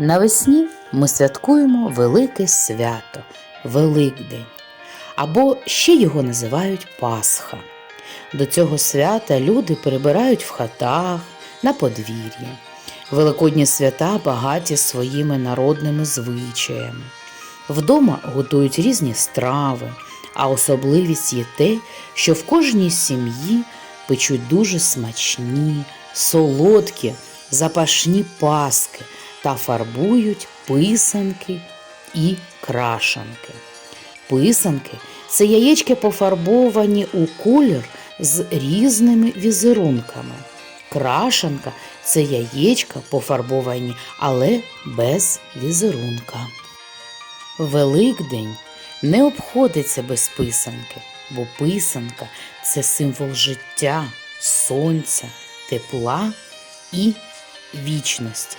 Навесні ми святкуємо велике свято Великдень, або ще його називають Пасха. До цього свята люди перебирають в хатах, на подвір'ї. Великодні свята багаті своїми народними звичаями. Вдома готують різні страви, а особливість є те, що в кожній сім'ї печуть дуже смачні, солодкі, запашні паски та фарбують писанки і крашанки. Писанки це яєчки пофарбовані у колір з різними візерунками. Крашанка це яєчка пофарбовані, але без візерунка. Великдень не обходиться без писанки, бо писанка це символ життя, сонця, тепла і вічності.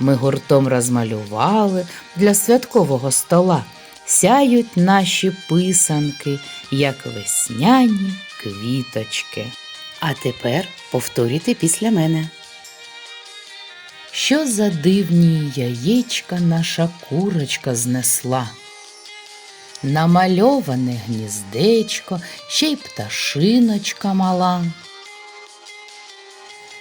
Ми гуртом розмалювали для святкового стола. Сяють наші писанки, як весняні квіточки. А тепер повторюйте після мене. Що за дивні яєчка наша курочка знесла? Намальоване гніздечко, ще й пташиночка мала.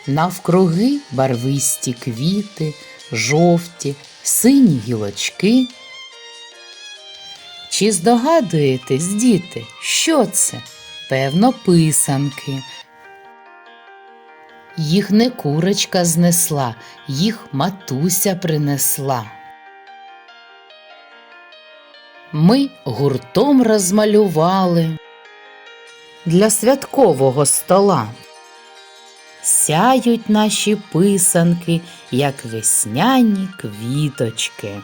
Навкруги барвисті квіти, жовті, сині гілочки. Чи здогадуєтесь, діти, що це? Певно, писанки. Їх не курочка знесла, їх матуся принесла. Ми гуртом розмалювали для святкового стола. Сяють наші писанки, як весняні квіточки.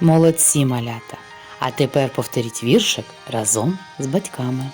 Молодці малята. А тепер повторіть віршик разом з батьками.